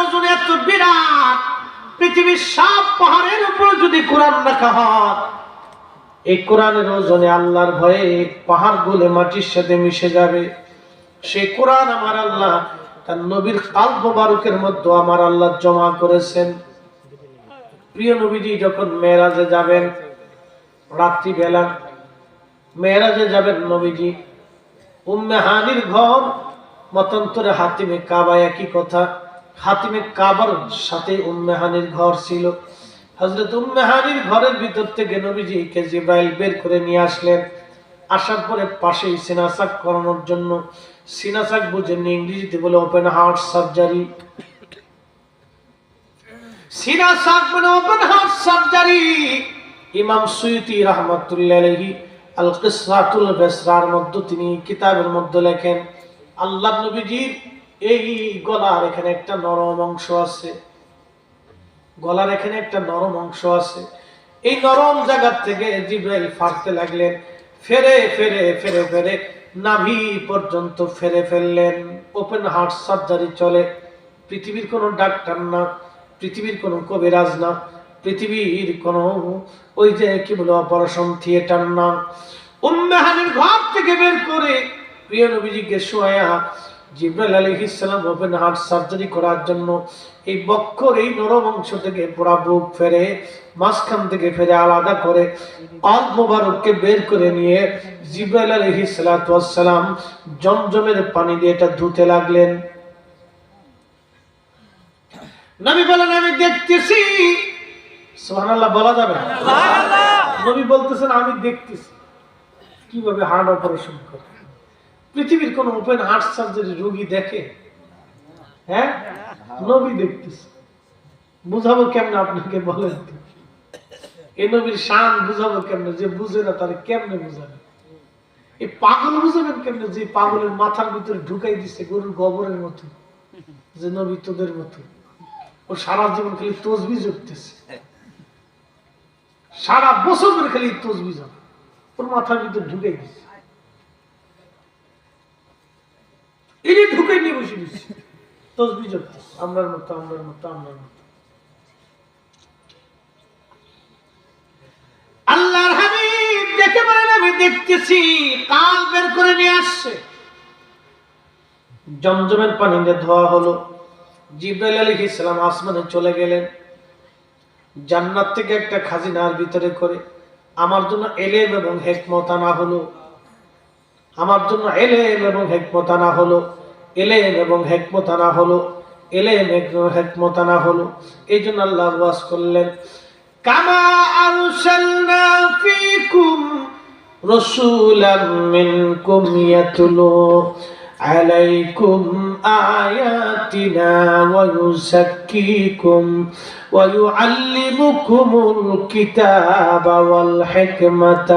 ওজন এত বিরাট, পৃথিবীর সব পাহাড়ের উপর যদি কোরআন রাখা হয়, এই কোরআনের ওজনে আল্লাহর ভয়ে পাহাড় গুলে মাটির সাথে মিশে যাবে। সেই কোরআন আমার আল্লাহ, তার নবীর কাল মোবারকের মধ্যে আমার আল্লাহ জমা করেছেন। প্রিয় নবীজি, যখন মেয়েরাজে যাবেন, রাত্রিবেলা মেয়েরাজে যাবেন নবীজি, উম্মে হানির ঘর, মতান্তরে হাতিমে কাবা একই কথা। হাতিমে কাবার সাথে উম্মে হানির ঘর ছিল। হজরত উম্মে হানির ঘরের ভিতর থেকে নবীজি কে জিব্রাইল বের করে নিয়ে আসলেন। আসার পরে পাশেই সিনাসাক করানোর জন্য। সিনাসাক বুঝেন ইংরেজিতে বলে ওপেন হার্ট সার্জারি সিনাসাক মানে open heart surgery Imam Suyuti রহমতুল্লাহ আলাইহি আল কিসরাতুল বেসরার মধ্যে তিনি কিতাবের মধ্যে লেখেন, আল্লাহ নবীজির এই গলার এখানে একটা নরম অংশ আছে। গলার এখানে একটা নরম অংশ আছে। এই নরম জায়গার থেকে জিব্রাইল ফাঁকতে লাগলেন। ফেরে ফেরে ফেরে ফেরে নাভি পর্যন্ত ফেরে ফেললেন। ওপেন হার্ট সার্জারি চলে। পৃথিবীর কোনো ডাক্তার না, পৃথিবীর কোনো কবিরাজ না, পৃথিবীর কোনো ওই যে কি বলে অপারেশন থিয়েটার না। উম্মেহানের ঘর থেকে বের করে প্রিয় নবীজিকে শোয়া জিব্রাইল আলাইহিস সালাম ওপেন হার্ট সার্জারি করার জন্য এই বক্ষর এই নরম অংশ থেকে পুরা বুক ফেরে মাঝখান থেকে ফেরে আলাদা করে আল মোবারককে বের করে নিয়ে জিব্রাইল আলাইহিস সালাতু ওয়াস সালাম জমজমের পানি দিয়ে এটা ধুতে লাগলেন। নবী বলেন আমি দেখতেছি। সুবহানাল্লাহ বলা যাবে? নবী বলতেছেন আমি দেখতেছি। কীভাবে হার্ট অপারেশন করে পৃথিবীর কোন ওপেন হার্ট সার্জারি রোগী দেখে? হ্যাঁ? নবী দেখতেছে। বুঝাবো কেমনে আপনাকে বলেন? এই নবীর শান বুঝাবো কেমনে? যে বুঝে না তাহলে কেমনে বুঝাবে? এই পাগল বুঝাবেন কেমনে যে পাগলের মাথার ভিতরে ঢুকাই দিছে গরুর গোবরের মতো? যে নবী তোদের মতো। ও সারা জীবন খালি তসবি জুটতেছে সারা বছর ধরে খালি তসবি জমে ওর মাথার ভিতরে ঢুকে দিচ্ছে তসবি আমরার মতো আমরার মতো আমরার মতো। আল্লাহর হাবিব দেখে আমি দেখতেছি, কাল বের করে নিয়ে আসছে। জমজমের পানি ধোয়া হলো। জিব্রাইল আলাইহিস সালাম আসমানে চলে গেলেন। জান্নাত থেকে একটা খাজিনার ভিতরে করে আমার জন্য এলেম এবং হেকমত আনা হলো। আমার জন্য এলেম এবং হেকমত আনা হলো। এলেম এবং হেকমতানা হলো, এলেম এবং হেকমত আনা হলো। এই জন্য আল্লাহ ওয়াজ করলেন, কামা আরসালনা ফিকুম রসুলাম মিনকুম ইয়াতলু عليكم آياتنا ويزكيكم ويعلمكم الكتاب والحكمة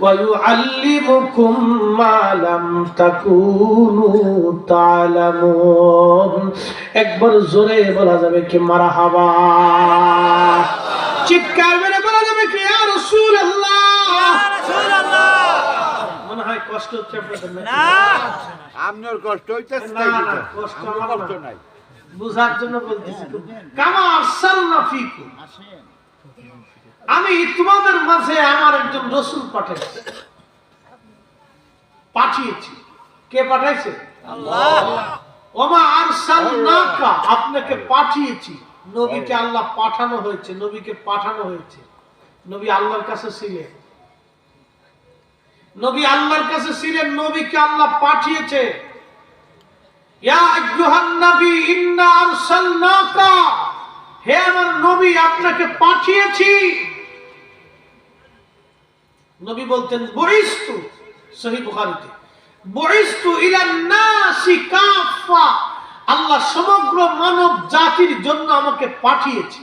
ويعلمكم ما لم تكونوا تعلمون একবার জোরে বলা যাবে কি মারহাবা চিৎকার কষ্ট হচ্ছে আপনাদের? আপনার কষ্ট হইতেছে না, না, কষ্ট আমার কষ্ট নাই। বুঝার জন্য বলতেছি কামা আরসালনা ফিকুম। আমি তোমাদের মাঝে আমার একজন রসুল পাঠাইছি। পাঠিয়েছি। কে পাঠাইছে? ওমা আরসালনাকা আপনাকে পাঠিয়েছি। নবীকে আল্লাহ পাঠানো হয়েছে নবীকে পাঠানো হয়েছে। নবী আল্লাহর কাছে ছিলেন। নবী আল্লাহর কাছে ছিলেন নবীকে আল্লাহ পাঠিয়েছে। হে আমার নবী আপনাকে পাঠিয়েছি। নবী বলতেন বরিস্তু বুখারীতে। কাফা আল্লাহ সমগ্র মানব জাতির জন্য আমাকে পাঠিয়েছে।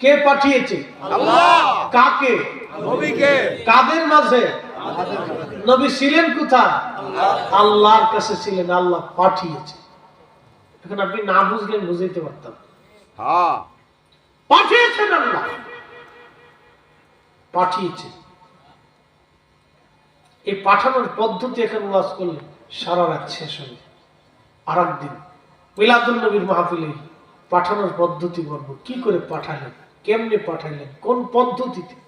কে পাঠিয়েছে? কাকে? কাদের মাঝে? নবী ছিলেন কোথায়? আল্লাহর কাছে ছিলেন আল্লাহ পাঠিয়েছে। এখন আপনি না বুঝলেন বুঝাইতে পারতাম। হ্যাঁ। পাঠিয়েছেন আল্লাহ। পাঠিয়েছে। এই পাঠানোর পদ্ধতি এখন ওয়াজ করলে সারা রাত শেষ হবে আর একদিন মিলাদুল নবীর মাহফিলে পাঠানোর পদ্ধতি বলব। কি করে পাঠালেন? কেমনে পাঠাইলেন কোন পদ্ধতিতে?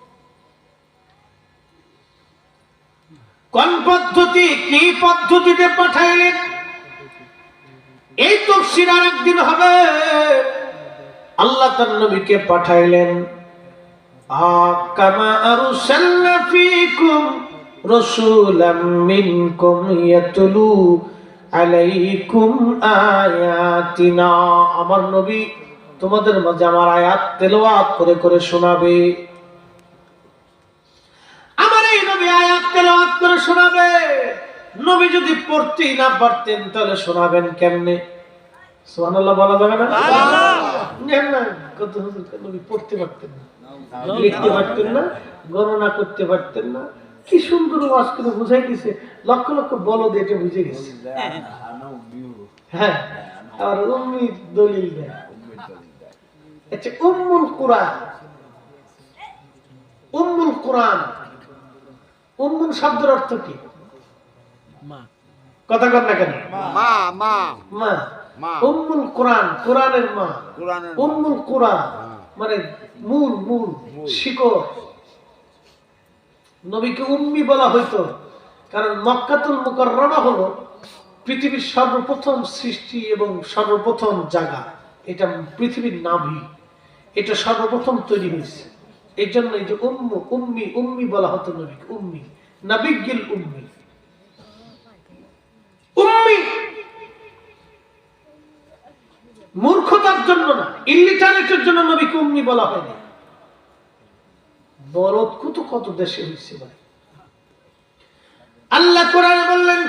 কোন পদ্ধতি, কি পদ্ধতিতে পাঠাইলেন এই তফসির আর একদিন হবে। আল্লাহ তার নবীকে পাঠাইলেন। কামা আরসালনা আলাইকুম আমার নবী তোমাদের মাঝে আমার আয়াত তেলাওয়াত করে করে শোনাবে। আমার এই নবী আয়াত তেলাওয়াত করে শোনাবে। নবী যদি পড়তেই না পারতেন তাহলে শোনাবেন কেমনে? সুবহানাল্লাহ বলা যাবে না? না কত নবী পড়তে পারতেন না। লিখতে পারতেন না গণনা করতে পারতেন না। কি সুন্দর ওয়াজ বুঝাই লক্ষ লক্ষ বলদ এটা বুঝে গেছে। হ্যাঁ আর উম্মি দলিল দেয়। আচ্ছা উম্মুল কোরআন। উম্মুল কোরআন। উম্মুল শব্দের অর্থ কি? কথা কর না কেন? মা মা। মা। মা। উম্মুল কোরআন কোরআনের মা। উম্মুল কোরআন। মানে মূল মূল মূল। শিকড়। নবীকে উম্মি বলা হইতো। কারণ মক্কাতুল মুকাররমা হলো পৃথিবীর সর্বপ্রথম সৃষ্টি এবং সর্বপ্রথম জায়গা। এটা পৃথিবীর নাভি। এটা সর্বপ্রথম তৈরি হয়েছে। এই জন্য এই যে উম্মু, উম্মি উম্মি বলা হতো নবীকে, উম্মি। নাবিগিল উম্মি। উম্মি! মূর্খতার জন্য না ইলিটারেটের জন্য নবীকে উম্মি বলা হয়নি। বরদ কত কত দেশে হয়েছে ভাই। আল্লাহ কোরআনে বললেন,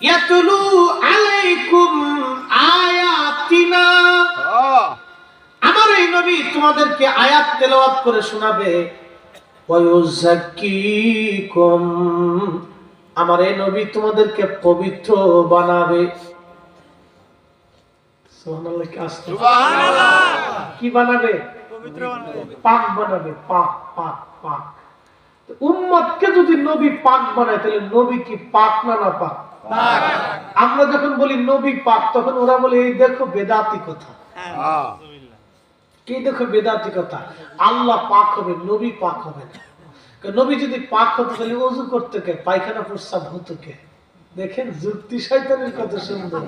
ইয়াতুলু আলাইকুম আয়াতিনা। নবী তোমাদেরকে আয়াত তেলাওয়াত করে শোনাবে। আমার এই নবী তোমাদেরকে পবিত্র বানাবে। কি বানাবে? পাক বানাবে পাক পাক পাক। উম্মতকে যদি নবী পাক বানায় তাহলে নবী কি পাক না না পাক। আমরা যখন বলি নবী পাক তখন ওরা বলে এই দেখো বেদাতি কথা। হ্যাঁ। কি দেখো বেদাতি কথা আল্লাহ পাক হবে, নবী পাক হবে না। নবী যদি পাক হতো, তাহলে অজু করতে কে? পায়খানা প্রস্রাব হতো কে? দেখেন, যুক্তি শয়তানের কত সুন্দর।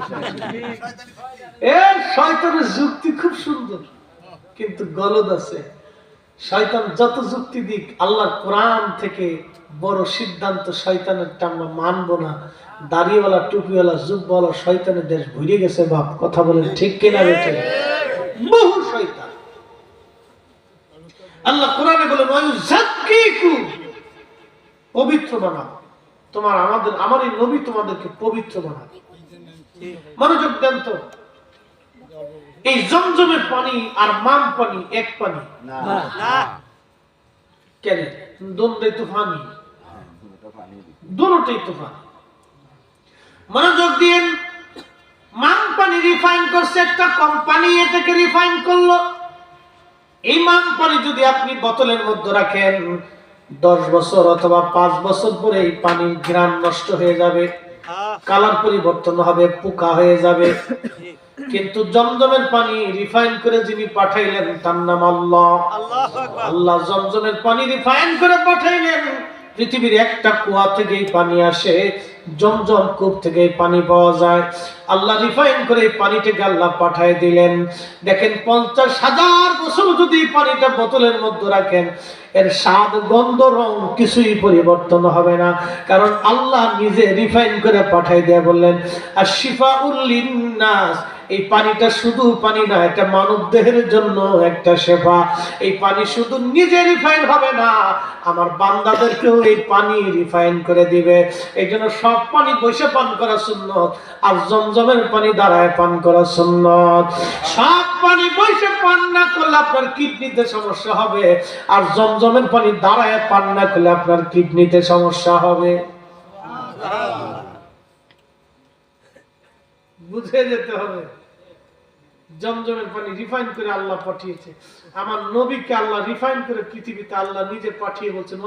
এ, শয়তানের যুক্তি খুব সুন্দর। কিন্তু গলদ আছে। শয়তান যত যুক্তি দিক, আল্লাহর কোরআন থেকে বড় সিদ্ধান্ত শয়তানের আমরা মানবো না। দাড়িওয়ালা, টুপিওয়ালা যুগওয়ালা শয়তানের দেশ ভুলে গেছে বাপ। কথা বলেন ঠিক কিনা বেঠে? বহু আল্লাহ কোরআনে বলেন পবিত্র বানাও। তোমার আমাদের আমার এই নবী তোমাদেরকে পবিত্র বানাবে। মনোযোগ দেন তো। এই জমজমের পানি আর মাম পানি এক পানি। কেন? দোনটাই তো পানি। দোনোটাই তো পানি। মনোযোগ দিন মাম পানি রিফাইন করছে একটা কোম্পানি এটাকে রিফাইন করল। এই মাম পানি যদি আপনি বোতলের মধ্যে রাখেন দশ বছর অথবা পাঁচ বছর পরে এই পানির ঘ্রাণ নষ্ট হয়ে যাবে কালার পরিবর্তন হবে পোকা হয়ে যাবে। কিন্তু জমজমের পানি রিফাইন করে যিনি পাঠাইলেন তার নাম আল্লাহ। আল্লাহ জমজমের পানি রিফাইন করে পাঠাইলেন। পৃথিবীর একটা কুয়া থেকে এই পানি আসে। জমজম কূপ থেকে পানি পাওয়া যায়। আল্লাহ রিফাইন করে পানিটাকে আল্লাহ পাঠায় দিলেন। দেখেন পঞ্চাশ হাজার বছর যদি পানিটা বোতলের মধ্যে রাখেন, এর স্বাদ, গন্ধ, রং কিছুই পরিবর্তন হবে না। কারণ আল্লাহ নিজে রিফাইন করে পাঠাই দেয়া বললেন আর শিফা উল্লিনাস এই পানিটা শুধু পানি না এটা মানব দেহের জন্য একটা সেবা। এই পানি শুধু নিজে রিফাইন হবে না, আমার বান্দাদেরকেও এই পানি রিফাইন করে দিবে। এই জন্য সব পানি বসে পান করা সুন্নত, আর জমজমের পানি দাঁড়ায় পান করা সুন্নত। সব পানি বসে পান না করলে আপনার কিডনিতে সমস্যা হবে, আর জমজমের পানি দাঁড়ায় পান না করলে আপনার কিডনিতে সমস্যা হবে। বুঝে যেতে হবে। জমজমের পানি রিফাইন করে আল্লাহ পাঠিয়েছে। আমার নবীকে আল্লাহ রিফাইন করে পৃথিবীতে আল্লাহ নিজে পাঠিয়ে বলছেন